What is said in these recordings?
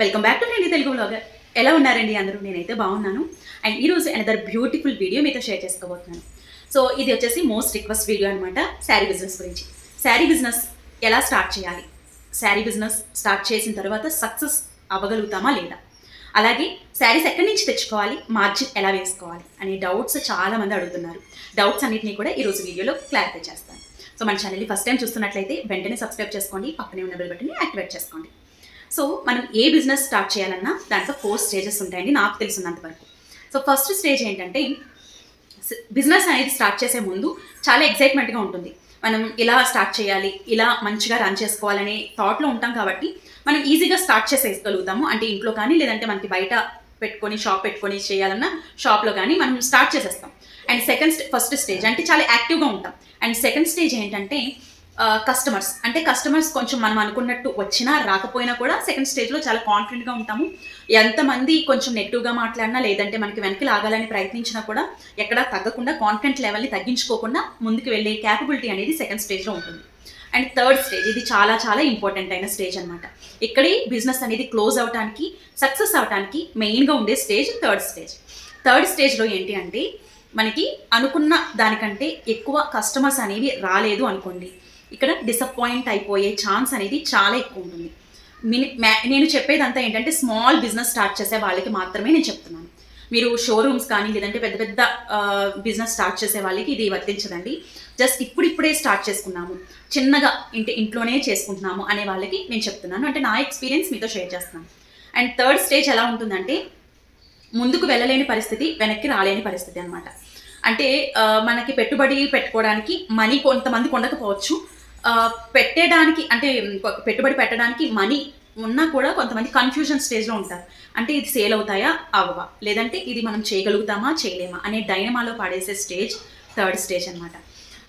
Welcome back to నేను Telugu blogger ఎలా ఉన్నారండి అందరూ? నేనైతే బాగున్నాను. అండ్ ఈరోజు అనదర్ బ్యూటిఫుల్ వీడియో మీతో షేర్ చేసుకోబోతున్నాను. సో ఇది వచ్చేసి మోస్ట్ రిక్వెస్ట్ వీడియో అనమాట శారీ బిజినెస్ గురించి. శారీ బిజినెస్ ఎలా స్టార్ట్ చేయాలి? శారీ బిజినెస్ స్టార్ట్ చేసిన తర్వాత సక్సెస్ అవ్వగలుగుతామా లేదా? అలాగే శారీస్ ఎక్కడి నుంచి తెచ్చుకోవాలి మార్జిన్ ఎలా వేసుకోవాలి అనే డౌట్స్ చాలా మంది అడుగుతున్నారు. డౌట్స్ అన్నిటినీ కూడా ఈరోజు వీడియోలో క్లారిఫై చేస్తాను. సో మన ఛానల్ని ఫస్ట్ టైం చూస్తున్నట్లయితే వెంటనే సబ్స్క్రైబ్ చేసుకోండి పక్కనే ఉన్న బెల్ బటన్ని యాక్టివేట్ చేసుకోండి. సో మనం ఏ బిజినెస్ స్టార్ట్ చేయాలన్నా దాంట్లో ఫోర్ స్టేజెస్ ఉంటాయండి. నాకు తెలిసినంత వరకు. సో ఫస్ట్ స్టేజ్ ఏంటంటే బిజినెస్ అనేది స్టార్ట్ చేసే ముందు చాలా ఎక్సైట్మెంట్గా ఉంటుంది. మనం ఇలా స్టార్ట్ చేయాలి ఇలా మంచిగా రన్ చేసుకోవాలనే థాట్లో ఉంటాం కాబట్టి మనం ఈజీగా స్టార్ట్ చేసేయగలుగుతాము. అంటే ఇంట్లో కానీ లేదంటే మనకి బయట పెట్టుకొని షాప్ పెట్టుకొని చేయాలన్నా షాప్లో కానీ మనం స్టార్ట్ చేసేస్తాం. అండ్ సెకండ్ ఫస్ట్ స్టేజ్ అంటే చాలా యాక్టివ్గా ఉంటాం. అండ్ సెకండ్ స్టేజ్ ఏంటంటే కస్టమర్స్ అంటే కస్టమర్స్ కొంచెం మనం అనుకున్నట్టు వచ్చినా రాకపోయినా కూడా సెకండ్ స్టేజ్లో చాలా కాన్ఫిడెంట్గా ఉంటాము. ఎంతమంది కొంచెం నెగిటివ్గా మాట్లాడినా లేదంటే మనకి వెనక్కి లాగాలని ప్రయత్నించినా కూడా ఎక్కడా తగ్గకుండా కాన్ఫిడెంట్ లెవెల్ని తగ్గించుకోకుండా ముందుకు వెళ్ళే క్యాపబిలిటీ అనేది సెకండ్ స్టేజ్లో ఉంటుంది. అండ్ థర్డ్ స్టేజ్ ఇది చాలా చాలా ఇంపార్టెంట్ అయిన స్టేజ్ అనమాట ఇక్కడే బిజినెస్ అనేది క్లోజ్ అవడానికి సక్సెస్ అవడానికి మెయిన్గా ఉండే స్టేజ్ థర్డ్ స్టేజ్ థర్డ్ స్టేజ్లో ఏంటి అంటే మనకి అనుకున్న దానికంటే ఎక్కువ కస్టమర్స్ అనేవి రాలేదు అనుకోండి. ఇక్కడ డిసప్పాయింట్ అయిపోయే ఛాన్స్ అనేది చాలా ఎక్కువ ఉంటుంది. మిని నేను చెప్పేదంతా ఏంటంటే స్మాల్ బిజినెస్ స్టార్ట్ చేసే వాళ్ళకి మాత్రమే నేను చెప్తున్నాను. మీరు షోరూమ్స్ కానీ లేదంటే పెద్ద పెద్ద బిజినెస్ స్టార్ట్ చేసే వాళ్ళకి ఇది వర్తించదండి. జస్ట్ ఇప్పుడిప్పుడే స్టార్ట్ చేసుకున్నాము. చిన్నగా ఇంటి ఇంట్లోనే చేసుకుంటున్నాము అనే వాళ్ళకి నేను చెప్తున్నాను. అంటే నా ఎక్స్పీరియన్స్ మీతో షేర్ చేస్తున్నాను. అండ్ థర్డ్ స్టేజ్ ఎలా ఉంటుందంటే ముందుకు వెళ్ళలేని పరిస్థితి వెనక్కి రాలేని పరిస్థితి అనమాట అంటే మనకి పెట్టుబడి పెట్టుకోవడానికి మనీ కొంతమంది ఉండకపోవచ్చు పెట్టడానికి అంటే పెట్టుబడి పెట్టడానికి మనీ ఉన్నా కూడా కొంతమంది కన్ఫ్యూజన్ స్టేజ్లో ఉంటారు. అంటే ఇది సేల్ అవుతాయా? అవ్వవా. లేదంటే ఇది మనం చేయగలుగుతామా? చేయలేమా? అనే డైనమాలో పాడేసే స్టేజ్ థర్డ్ స్టేజ్ అనమాట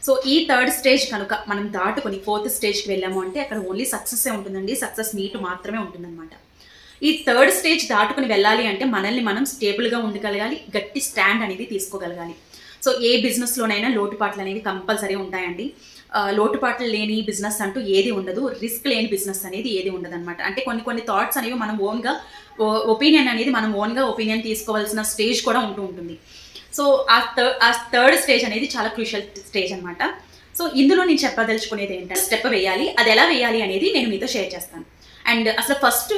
సో ఈ థర్డ్ స్టేజ్ కనుక మనం దాటుకొని ఫోర్త్ స్టేజ్కి వెళ్ళాము అంటే అక్కడ ఓన్లీ సక్సెస్సే ఉంటుందండి. సక్సెస్ మీట్ మాత్రమే ఉంటుందన్నమాట. ఈ థర్డ్ స్టేజ్ దాటుకుని వెళ్ళాలి అంటే మనల్ని మనం స్టేబుల్గా ఉండగలగాలి గట్టి స్టాండ్ అనేది తీసుకోగలగాలి. సో ఏ బిజినెస్లోనైనా లోటుపాట్లు అనేవి కంపల్సరీ ఉంటాయండి. లోటుపాట్లు లేని బిజినెస్ అంటూ ఏది ఉండదు. రిస్క్ లేని బిజినెస్ అనేది ఏది ఉండదు అనమాట అంటే కొన్ని కొన్ని థాట్స్ అనేవి మనం ఓన్గా ఒపీనియన్ అనేది మనం ఓన్గా ఒపీనియన్ తీసుకోవాల్సిన స్టేజ్ కూడా ఉంటూ ఉంటుంది. సో ఆ థర్డ్ ఆ థర్డ్ స్టేజ్ అనేది చాలా క్రూషియల్ స్టేజ్ అనమాట సో ఇందులో నేను చెప్పదలుచుకునేది ఏంటంటే స్టెప్ వేయాలి అది ఎలా వేయాలి అనేది నేను మీతో షేర్ చేస్తాను. అండ్ అసలు ఫస్ట్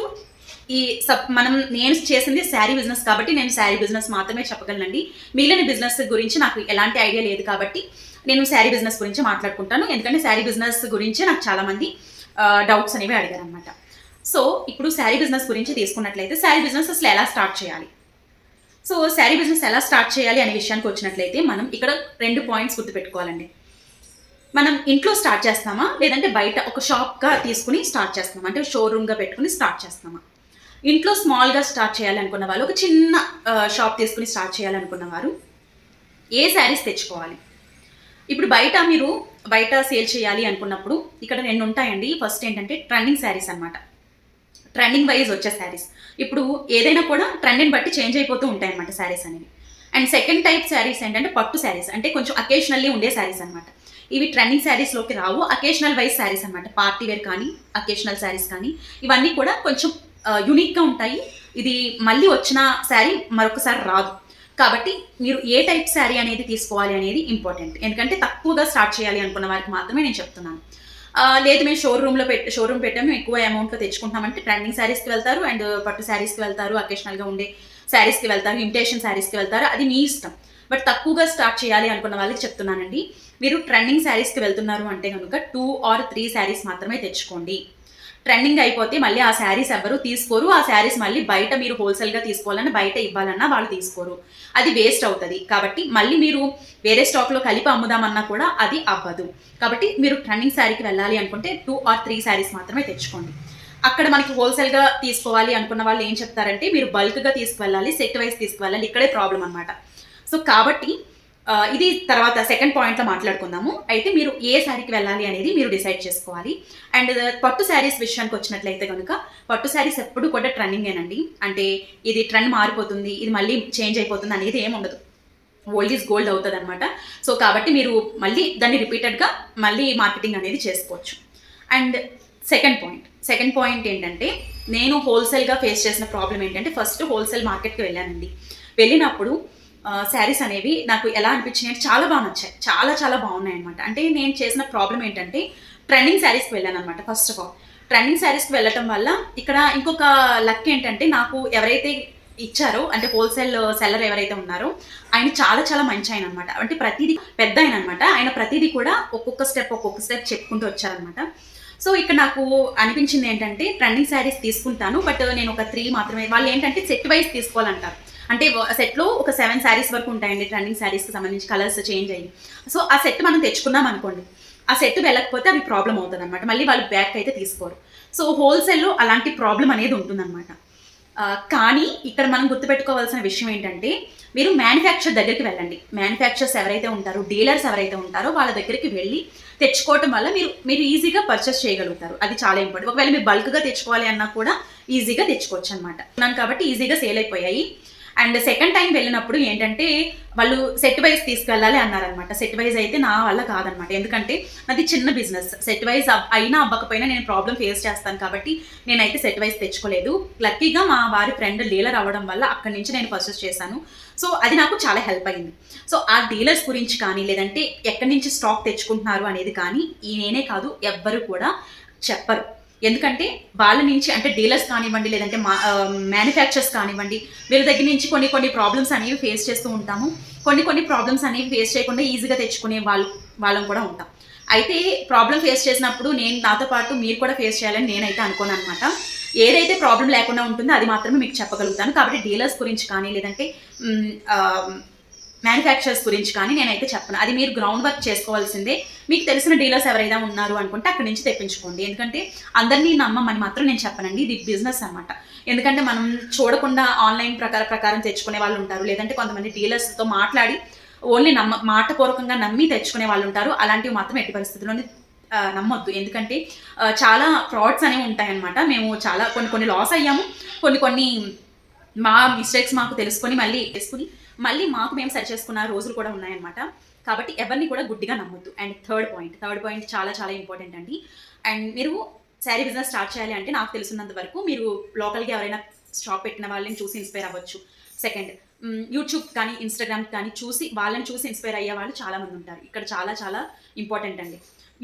ఈ సబ్ మనం నేను చేసింది శారీ బిజినెస్ కాబట్టి నేను శారీ బిజినెస్ మాత్రమే చెప్పగలనండి. మిగిలిన బిజినెస్ గురించి నాకు ఎలాంటి ఐడియా లేదు కాబట్టి నేను శారీ బిజినెస్ గురించి మాట్లాడుకుంటాను. ఎందుకంటే శారీ బిజినెస్ గురించి నాకు చాలామంది డౌట్స్ అనేవి అడిగారు అనమాట సో ఇప్పుడు శారీ బిజినెస్ గురించి తీసుకున్నట్లయితే శారీ బిజినెస్ అసలు ఎలా స్టార్ట్ చేయాలి? సో శారీ బిజినెస్ ఎలా స్టార్ట్ చేయాలి అనే విషయానికి వచ్చినట్లయితే మనం ఇక్కడ రెండు పాయింట్స్ గుర్తుపెట్టుకోవాలండి. మనం ఇంట్లో స్టార్ట్ చేస్తామా? లేదంటే బయట ఒక షాప్గా తీసుకుని స్టార్ట్ చేస్తామా? అంటే షోరూమ్గా పెట్టుకుని స్టార్ట్ చేస్తామా? ఇంట్లో స్మాల్గా స్టార్ట్ చేయాలనుకున్న వాళ్ళు ఒక చిన్న షాప్ తీసుకుని స్టార్ట్ చేయాలనుకున్న వారు ఏ శారీస్ తెచ్చుకోవాలి? ఇప్పుడు బయట మీరు బయట సేల్ చేయాలి అనుకున్నప్పుడు ఇక్కడ రెండు ఉంటాయండి. ఫస్ట్ ఏంటంటే ట్రెండింగ్ శారీస్ అనమాట ట్రెండింగ్ వైజ్ వచ్చే శారీస్. ఇప్పుడు ఏదైనా కూడా ట్రెండ్ని బట్టి చేంజ్ అయిపోతూ ఉంటాయి అనమాట శారీస్ అనేవి. అండ్ సెకండ్ టైప్ శారీస్ ఏంటంటే పట్టు శారీస్. అంటే కొంచెం అకేషనల్లీ ఉండే శారీస్ అనమాట ఇవి ట్రెండింగ్ శారీస్లోకి రావు. అకేషనల్ వైజ్ శారీస్ అనమాట పార్టీ వేర్ కానీ అకేషనల్ శారీస్ కానీ ఇవన్నీ కూడా కొంచెం యూనిక్గా ఉంటాయి. ఇది మళ్ళీ వచ్చిన శారీ మరొకసారి రాదు. కాబట్టి మీరు ఏ టైప్ శారీ అనేది తీసుకోవాలి అనేది ఇంపార్టెంట్ ఎందుకంటే తక్కువగా స్టార్ట్ చేయాలి అనుకున్న వారికి మాత్రమే నేను చెప్తున్నాను. లేదు మేము షోరూంలో పెట్టి షోరూమ్ పెట్టాము ఎక్కువ అమౌంట్లో తెచ్చుకుంటామంటే ట్రెండింగ్ శారీస్కి వెళ్తారు అండ్ పట్టు శారీస్కి వెళ్తారు అకేషనల్గా ఉండే శారీస్కి వెళ్తారు ఇమిటేషన్ శారీస్కి వెళ్తారు అది మీ ఇష్టం. బట్ తక్కువగా స్టార్ట్ చేయాలి అనుకున్న వాళ్ళకి చెప్తున్నానండి. మీరు ట్రెండింగ్ శారీస్కి వెళ్తున్నారు అంటే కనుక టూ ఆర్ త్రీ శారీస్ మాత్రమే తెచ్చుకోండి. ట్రెండింగ్ అయిపోతే మళ్ళీ ఆ శారీస్ ఎవరు తీసుకోరు ఆ శారీస్ మళ్ళీ బయట మీరు హోల్సేల్గా తీసుకోవాలన్నా బయట ఇవ్వాలన్నా వాళ్ళు తీసుకోరు. అది వేస్ట్ అవుతుంది. కాబట్టి మళ్ళీ మీరు వేరే స్టాక్లో కలిపి అమ్ముదామన్నా కూడా అది అవ్వదు. కాబట్టి మీరు ట్రెండింగ్ శారీకి వెళ్ళాలి అనుకుంటే టూ ఆర్ త్రీ శారీస్ మాత్రమే తెచ్చుకోండి. అక్కడ మనకి హోల్సేల్గా తీసుకోవాలి అనుకున్న వాళ్ళు ఏం చెప్తారంటే మీరు బల్క్గా తీసుకువెళ్ళాలి సెట్ వైజ్ తీసుకువెళ్ళాలి ఇక్కడే ప్రాబ్లం అనమాట సో కాబట్టి ఇది తర్వాత సెకండ్ పాయింట్లో మాట్లాడుకుందాము. అయితే మీరు ఏ శారీకి వెళ్ళాలి అనేది మీరు డిసైడ్ చేసుకోవాలి. అండ్ uh, పట్టు శారీస్ విషయానికి వచ్చినట్లయితే కనుక పట్టు శారీస్ ఎప్పుడు కూడా ట్రెండింగేనండి అంటే ఇది ట్రెండ్ మారిపోతుంది ఇది మళ్ళీ చేంజ్ అయిపోతుంది అనేది ఏమి ఉండదు. ఓల్డ్ ఈజ్ గోల్డ్ అవుతుంది అనమాట సో కాబట్టి మీరు మళ్ళీ దాన్ని రిపీటెడ్గా మళ్ళీ మార్కెటింగ్ అనేది చేసుకోవచ్చు. And second point second point ఏంటంటే నేను హోల్సేల్గా ఫేస్ చేసిన ప్రాబ్లం ఏంటంటే ఫస్ట్ హోల్సేల్ మార్కెట్కి వెళ్ళానండి. వెళ్ళినప్పుడు శారీస్ అనేవి నాకు ఎలా అనిపించినాయి అంటే చాలా బాగా నచ్చాయి. చాలా చాలా బాగున్నాయి అనమాట అంటే నేను చేసిన ప్రాబ్లం ఏంటంటే ట్రెండింగ్ శారీస్కి వెళ్ళాను అనమాట ఫస్ట్ ఆఫ్ ఆల్ ట్రెండింగ్ శారీస్కి వెళ్ళటం వల్ల ఇక్కడ ఇంకొక లక్ ఏంటంటే నాకు ఎవరైతే ఇచ్చారో అంటే హోల్సేల్ సెల్లర్ ఎవరైతే ఉన్నారో ఆయన చాలా చాలా మంచి ఆయన అనమాట అంటే ప్రతిదీ పెద్ద ఆయన అనమాట ఆయన ప్రతిదీ కూడా ఒక్కొక్క స్టెప్ ఒక్కొక్క స్టెప్ చెప్పుకుంటూ వచ్చారనమాట సో ఇక్కడ నాకు అనిపించింది ఏంటంటే ట్రెండింగ్ శారీస్ తీసుకుంటాను బట్ నేను ఒక త్రీ మాత్రమే వాళ్ళు ఏంటంటే సెట్ వైజ్ తీసుకోవాలంటారు. అంటే సెట్లో ఒక సెవెన్ శారీస్ వరకు ఉంటాయండి ట్రెండింగ్ శారీస్కి సంబంధించి కలర్స్ చేంజ్ అయ్యి. సో ఆ సెట్ మనం తెచ్చుకున్నాం అనుకోండి. ఆ సెట్ వెళ్ళకపోతే అవి ప్రాబ్లం అవుతుంది అనమాట మళ్ళీ వాళ్ళు బ్యాక్ అయితే తీసుకోరు. సో హోల్సేల్లో అలాంటి ప్రాబ్లం అనేది ఉంటుందన్నమాట. కానీ ఇక్కడ మనం గుర్తుపెట్టుకోవాల్సిన విషయం ఏంటంటే మీరు మ్యానుఫ్యాక్చర్ దగ్గరికి వెళ్ళండి. మ్యానుఫ్యాక్చర్స్ ఎవరైతే ఉంటారో డీలర్స్ ఎవరైతే ఉంటారో వాళ్ళ దగ్గరికి వెళ్ళి తెచ్చుకోవటం వల్ల మీరు మీరు ఈజీగా పర్చేస్ చేయగలుగుతారు. అది చాలా ఇంపార్టెంట్ ఒకవేళ మీరు బల్క్గా తెచ్చుకోవాలి అన్నా కూడా ఈజీగా తెచ్చుకోవచ్చు అనమాట కాబట్టి ఈజీగా సేల్ అయిపోయాయి. అండ్ సెకండ్ టైం వెళ్ళినప్పుడు ఏంటంటే వాళ్ళు సెట్ వైజ్ తీసుకెళ్ళాలి అన్నారనమాట. సెట్ వైజ్ అయితే నా వల్ల కాదనమాట. ఎందుకంటే నాది చిన్న బిజినెస్. సెట్ వైజ్ అయినా అవ్వకపోయినా నేను ప్రాబ్లం ఫేస్ చేస్తాను కాబట్టి నేనైతే సెట్ వైజ్ తెచ్చుకోలేదు. లక్కీగా మా వారి ఫ్రెండ్ డీలర్ అవ్వడం వల్ల అక్కడి నుంచి నేను పర్చేస్ చేశాను. సో అది నాకు చాలా హెల్ప్ అయింది. సో ఆ డీలర్స్ గురించి కానీ లేదంటే ఎక్కడి నుంచి స్టాక్ తెచ్చుకుంటున్నారు అనేది కానీ ఈ నేనే కాదు ఎవ్వరు కూడా చెప్పరు. ఎందుకంటే వాళ్ళ నుంచి అంటే డీలర్స్ కానివ్వండి లేదంటే మా మ్యానుఫ్యాక్చర్స్ కానివ్వండి వీళ్ళ దగ్గర నుంచి కొన్ని కొన్ని ప్రాబ్లమ్స్ అనేవి ఫేస్ చేస్తూ ఉంటాము. కొన్ని కొన్ని ప్రాబ్లమ్స్ అనేవి ఫేస్ చేయకుండా ఈజీగా తెచ్చుకునే వాళ్ళు వాళ్ళం కూడా ఉంటాం. అయితే ప్రాబ్లం ఫేస్ చేసినప్పుడు నేను నాతో పాటు మీరు కూడా ఫేస్ చేయాలని నేనైతే అనుకోను అనమాట ఏదైతే ప్రాబ్లం లేకుండా ఉంటుందో అది మాత్రమే మీకు చెప్పగలుగుతాను. కాబట్టి డీలర్స్ గురించి కానీ లేదంటే మ్యానుఫ్యాక్చర్స్ గురించి కానీ నేనైతే చెప్పను. అది మీరు గ్రౌండ్ వర్క్ చేసుకోవాల్సిందే. మీకు తెలిసిన డీలర్స్ ఎవరైనా ఉన్నారు అనుకుంటే అక్కడి నుంచి తెప్పించుకోండి. ఎందుకంటే అందరినీ నమ్మమని మాత్రం నేను చెప్పనండి. ఇది బిజినెస్ అనమాట ఎందుకంటే మనం చూడకుండా ఆన్లైన్ ప్రకార ప్రకారం తెచ్చుకునే వాళ్ళు ఉంటారు. లేదంటే కొంతమంది డీలర్స్తో మాట్లాడి ఓన్లీ నమ్మ మాటపూర్వకంగా నమ్మి తెచ్చుకునే వాళ్ళు ఉంటారు. అలాంటివి మాత్రం ఎట్టి పరిస్థితుల్లోనే నమ్మొద్దు. ఎందుకంటే చాలా ఫ్రాడ్స్ అనేవి ఉంటాయన్నమాట. మేము చాలా కొన్ని కొన్ని లాస్ అయ్యాము. కొన్ని కొన్ని మా మిస్టేక్స్ మాకు తెలుసుకొని మళ్ళీ వేసుకుని మళ్ళీ మాకు మేము సరి చేసుకున్న రోజులు కూడా ఉన్నాయన్నమాట. కాబట్టి ఎవరిని కూడా గుడ్డిగా నమ్మొద్దు. And third point third point చాలా చాలా ఇంపార్టెంట్ అండి. అండ్ మీరు శారీ బిజినెస్ స్టార్ట్ చేయాలి అంటే నాకు తెలిసినంత వరకు మీరు లోకల్గా ఎవరైనా షాప్ పెట్టిన వాళ్ళని చూసి ఇన్స్పైర్ అవ్వచ్చు. సెకండ్ యూట్యూబ్ కానీ ఇన్స్టాగ్రామ్ కానీ చూసి వాళ్ళని చూసి ఇన్స్పైర్ అయ్యే వాళ్ళు చాలామంది ఉంటారు. ఇక్కడ చాలా చాలా ఇంపార్టెంట్ అండి.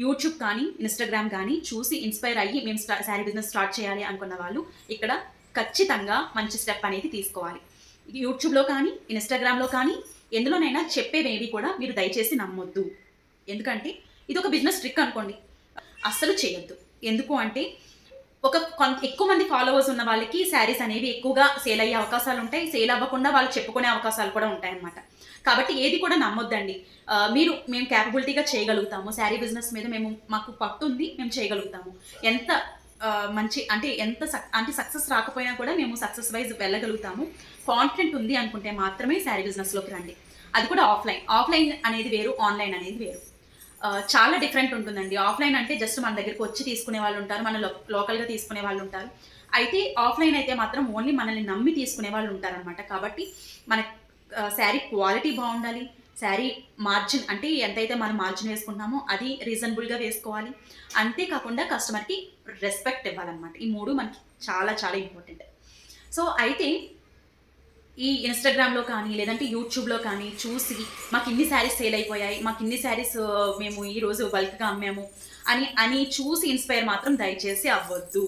యూట్యూబ్ కానీ ఇన్స్టాగ్రామ్ కానీ చూసి ఇన్స్పైర్ అయ్యి మేము స్టా శారీ బిజినెస్ స్టార్ట్ చేయాలి అనుకున్న వాళ్ళు ఇక్కడ ఖచ్చితంగా మంచి స్టెప్ అనేది తీసుకోవాలి. యూట్యూబ్లో కానీ ఇన్స్టాగ్రామ్లో కానీ ఎందులోనైనా చెప్పేవేవి కూడా మీరు దయచేసి నమ్మొద్దు. ఎందుకంటే ఇది ఒక బిజినెస్ ట్రిక్ అనుకోండి. అస్సలు చేయొద్దు. ఎందుకు అంటే ఒక ఎక్కువ మంది ఫాలోవర్స్ ఉన్న వాళ్ళకి శారీస్ అనేవి ఎక్కువగా సేల్ అయ్యే అవకాశాలు ఉంటాయి. సేల్ అవ్వకుండా వాళ్ళు చెప్పుకునే అవకాశాలు కూడా ఉంటాయన్నమాట. కాబట్టి ఏది కూడా నమ్మొద్దండి. మీరు మేము క్యాపబిలిటీగా చేయగలుగుతాము. శారీ బిజినెస్ మీద మేము మాకు పట్టు ఉంది మేము చేయగలుగుతాము. ఎంత మంచి అంటే ఎంత సక్ అంటే సక్సెస్ రాకపోయినా కూడా మేము సక్సెస్ వైజ్ వెళ్ళగలుగుతాము. కాన్ఫిడెంట్ ఉంది అనుకుంటే మాత్రమే శారీ బిజినెస్లోకి రండి. అది కూడా ఆఫ్లైన్ ఆఫ్లైన్ అనేది వేరు ఆన్లైన్ అనేది వేరు. చాలా డిఫరెంట్ ఉంటుందండి. ఆఫ్లైన్ అంటే జస్ట్ మన దగ్గరికి వచ్చి తీసుకునే వాళ్ళు ఉంటారు మన లోకల్గా తీసుకునే వాళ్ళు ఉంటారు. అయితే ఆఫ్లైన్ అయితే మాత్రం ఓన్లీ మనల్ని నమ్మి తీసుకునే వాళ్ళు ఉంటారనమాట కాబట్టి మన శారీ క్వాలిటీ బాగుండాలి. శారీ మార్జిన్ అంటే ఎంతైతే మనం మార్జిన్ వేసుకుంటున్నామో అది రీజనబుల్గా వేసుకోవాలి. అంతేకాకుండా కస్టమర్కి రెస్పెక్ట్ ఇవ్వాలన్నమాట. ఈ మూడు మనకి చాలా చాలా ఇంపార్టెంట్ సో అయితే ఈ ఇన్స్టాగ్రామ్లో కానీ లేదంటే యూట్యూబ్లో కానీ చూసి మాకు ఇన్ని శారీస్ సేల్ అయిపోయాయి మాకు ఇన్ని శారీస్ మేము ఈ రోజు బల్క్గా అమ్మాము అని అని చూసి ఇన్స్పైర్ మాత్రం దయచేసి అవ్వద్దు.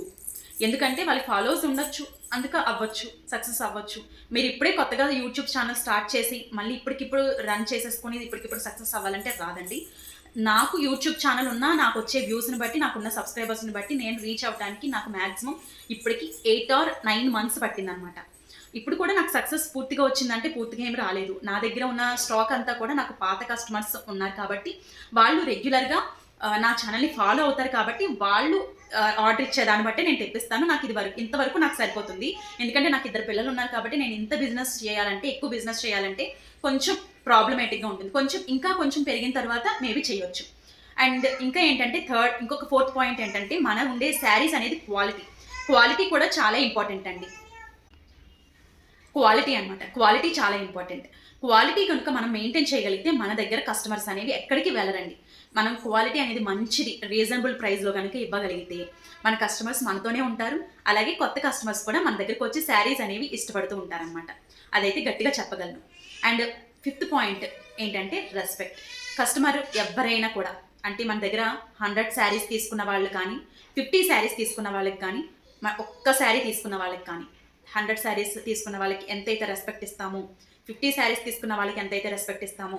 ఎందుకంటే వాళ్ళకి ఫాలోవర్స్ ఉండొచ్చు అందుక అవ్వచ్చు సక్సెస్ అవ్వచ్చు. మీరు ఇప్పుడే కొత్తగా యూట్యూబ్ ఛానల్ స్టార్ట్ చేసి మళ్ళీ ఇప్పటికిప్పుడు రన్ చేసేసుకొని ఇప్పటికిప్పుడు సక్సెస్ అవ్వాలంటే రాదండి నాకు యూట్యూబ్ ఛానల్ ఉన్నా నాకు వచ్చే వ్యూస్ని బట్టి నాకున్న సబ్స్క్రైబర్స్ని బట్టి నేను రీచ్ అవ్వడానికి నాకు మ్యాక్సిమం ఇప్పటికి ఎయిట్ ఆర్ నైన్ మంత్స్ పట్టిందనమాట ఇప్పుడు కూడా నాకు సక్సెస్ పూర్తిగా వచ్చిందంటే పూర్తిగా ఏమి రాలేదు. నా దగ్గర ఉన్న స్టాక్ అంతా కూడా నాకు పాత కస్టమర్స్ ఉన్నారు కాబట్టి వాళ్ళు రెగ్యులర్గా నా ఛానల్ని ఫాలో అవుతారు కాబట్టి వాళ్ళు ఆర్డర్ ఇచ్చే దాన్ని బట్టి నేను తెప్పిస్తాను. నాకు ఇది వరకు ఇంతవరకు నాకు సరిపోతుంది. ఎందుకంటే నాకు ఇద్దరు పిల్లలు ఉన్నారు కాబట్టి నేను ఇంత బిజినెస్ చేయాలంటే ఎక్కువ బిజినెస్ చేయాలంటే కొంచెం ప్రాబ్లమేటిక్గా ఉంటుంది. కొంచెం ఇంకా కొంచెం పెరిగిన తర్వాత మేబీ చేయొచ్చు. అండ్ ఇంకా ఏంటంటే థర్డ్ ఇంకొక ఫోర్త్ పాయింట్ ఏంటంటే మన ఉండే శారీస్ అనేది క్వాలిటీ క్వాలిటీ కూడా చాలా ఇంపార్టెంట్ అండి. క్వాలిటీ అన్నమాట. క్వాలిటీ చాలా ఇంపార్టెంట్ క్వాలిటీ కనుక మనం మెయింటైన్ చేయగలిగితే మన దగ్గర కస్టమర్స్ అనేవి ఎక్కడికి వెళ్ళరండి. మనం క్వాలిటీ అనేది మంచిది రీజనబుల్ ప్రైస్లో కనుక ఇవ్వగలిగితే. మన కస్టమర్స్ మనతోనే ఉంటారు. అలాగే కొత్త కస్టమర్స్ కూడా మన దగ్గరికి వచ్చి శారీస్ అనేవి ఇష్టపడుతూ ఉంటారనమాట అదైతే గట్టిగా చెప్పగలను. అండ్ ఫిఫ్త్ పాయింట్ ఏంటంటే రెస్పెక్ట్ కస్టమర్ ఎవరైనా కూడా అంటే మన దగ్గర హండ్రెడ్ శారీస్ తీసుకున్న వాళ్ళు కానీ ఫిఫ్టీ శారీస్ తీసుకున్న వాళ్ళకి కానీ మన ఒక్క శారీ తీసుకున్న వాళ్ళకి కానీ హండ్రెడ్ శారీస్ తీసుకున్న వాళ్ళకి ఎంతైతే రెస్పెక్ట్ ఇస్తామో ఫిఫ్టీ శారీస్ తీసుకున్న వాళ్ళకి ఎంతైతే రెస్పెక్ట్ ఇస్తామో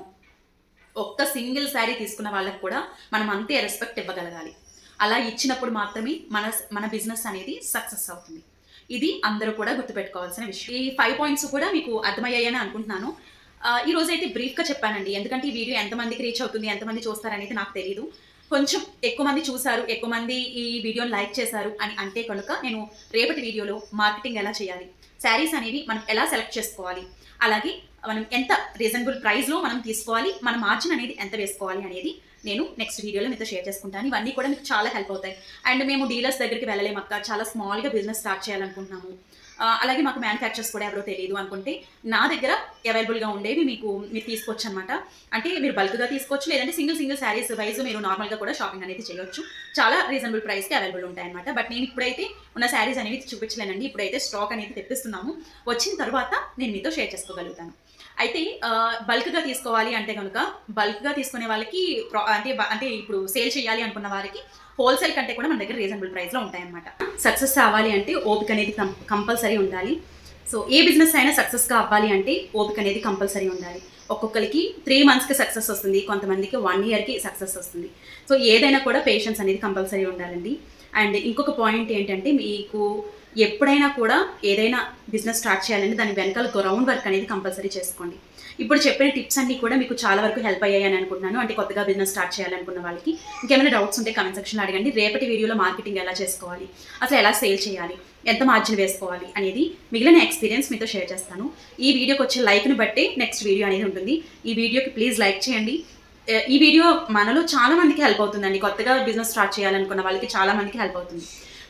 ఒక్క సింగిల్ శారీ తీసుకున్న వాళ్ళకి కూడా మనం అంతే రెస్పెక్ట్ ఇవ్వగలగాలి. అలా ఇచ్చినప్పుడు మాత్రమే మన మన బిజినెస్ అనేది సక్సెస్ అవుతుంది. ఇది అందరూ కూడా గుర్తుపెట్టుకోవాల్సిన విషయం. ఈ ఫైవ్ పాయింట్స్ కూడా మీకు అర్థమయ్యాయని అనుకుంటున్నాను. ఈ రోజు అయితే బ్రీఫ్గా చెప్పానండి. ఎందుకంటే ఈ వీడియో ఎంతమందికి రీచ్ అవుతుంది ఎంతమంది చూస్తారనేది నాకు తెలియదు కొంచెం ఎక్కువ మంది చూశారు ఎక్కువ మంది ఈ వీడియోని లైక్ చేశారు అని అంటే కనుక నేను రేపటి వీడియోలో మార్కెటింగ్ ఎలా చేయాలి శారీస్ అనేవి మనం ఎలా సెలెక్ట్ చేసుకోవాలి అలాగే మనం ఎంత రీజనబుల్ ప్రైస్లో మనం తీసుకోవాలి మన మార్జిన్ అనేది ఎంత వేసుకోవాలి అనేది నేను నెక్స్ట్ వీడియోలో మీతో షేర్ చేసుకుంటాను. ఇవన్నీ కూడా మీకు చాలా హెల్ప్ అవుతాయి. అండ్ మేము డీలర్స్ దగ్గరికి వెళ్ళలేము అక్క. చాలా స్మాల్గా బిజినెస్ స్టార్ట్ చేయాలనుకుంటున్నాము. అలాగే మాకు మ్యానుఫ్యాక్చర్స్ కూడా ఎవరో తెలియదు అనుకుంటే నా దగ్గర అవైలబుల్గా ఉండేవి మీకు మీరు తీసుకోవచ్చు అనమాట అంటే మీరు బల్క్గా తీసుకోవచ్చు లేదంటే సింగిల్ సింగిల్ శారీస్ వైజ్ మీరు నార్మల్గా కూడా షాపింగ్ అనేది చేయొచ్చు. చాలా రీజనబుల్ ప్రైస్కి అవైలబుల్ ఉంటాయన్నమాట. బట్ నేను ఇప్పుడైతే ఉన్న శారీస్ అనేవి చూపించలేనండి. ఇప్పుడైతే స్టాక్ అనేది తెప్పిస్తున్నాము. వచ్చిన తర్వాత నేను మీతో షేర్ చేసుకోగలుగుతాను. అయితే బల్క్గా తీసుకోవాలి అంటే కనుక బల్క్గా తీసుకునే వాళ్ళకి ప్రా- అంటే అంటే ఇప్పుడు సేల్ చేయాలి అనుకున్న వారికి హోల్సేల్ కంటే కూడా మన దగ్గర రీజనబుల్ ప్రైస్లో ఉంటాయన్నమాట. సక్సెస్ అవ్వాలి అంటే ఓపిక అనేది కంపల్సరీ ఉండాలి. సో ఏ బిజినెస్ అయినా సక్సెస్గా అవ్వాలి అంటే ఓపిక అనేది కంపల్సరీ ఉండాలి. ఒక్కొక్కరికి త్రీ మంత్స్కి సక్సెస్ వస్తుంది కొంతమందికి వన్ ఇయర్కి సక్సెస్ వస్తుంది. సో ఏదైనా కూడా పేషెన్స్ అనేది కంపల్సరీ ఉండాలండి. అండ్ ఇంకొక పాయింట్ ఏంటంటే మీకు ఎప్పుడైనా కూడా ఏదైనా బిజినెస్ స్టార్ట్ చేయాలంటే దాని వెనకాల గ్రౌండ్ వర్క్ అనేది కంపల్సరీ చేసుకోండి. ఇప్పుడు చెప్పిన టిప్స్ అన్ని కూడా మీకు చాలా వరకు హెల్ప్ అయ్యాయని అనుకుంటున్నాను. అంటే కొత్తగా బిజినెస్ స్టార్ట్ చేయాలనుకున్న వాళ్ళకి. ఇంకేమైనా డౌట్స్ ఉంటే కమెంట్ సెక్షన్లో అడగండి. రేపటి వీడియోలో మార్కెటింగ్ ఎలా చేసుకోవాలి? అసలు ఎలా సేల్ చేయాలి? ఎంత మార్జిన్ వేసుకోవాలి? అనేది మిగిలిన ఎక్స్పీరియన్స్ మీతో షేర్ చేస్తాను. ఈ వీడియోకి వచ్చే లైక్ని బట్టి నెక్స్ట్ వీడియో అనేది ఉంటుంది. ఈ వీడియోకి ప్లీజ్ లైక్ చేయండి. ఈ వీడియో మనలో చాలా మందికి హెల్ప్ అవుతుందండి. కొత్తగా బిజినెస్ స్టార్ట్ చేయాలనుకున్న వాళ్ళకి చాలా మందికి హెల్ప్ అవుతుంది.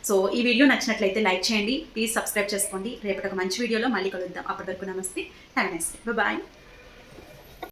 సో ఈ వీడియో నచ్చినట్లయితే లైక్ చేయండి. ప్లీజ్ సబ్స్క్రైబ్ చేసుకోండి. రేపటి ఒక మంచి వీడియోలో మళ్ళీ కలుద్దాం. అప్పటి వరకు నమస్తే. Have next bye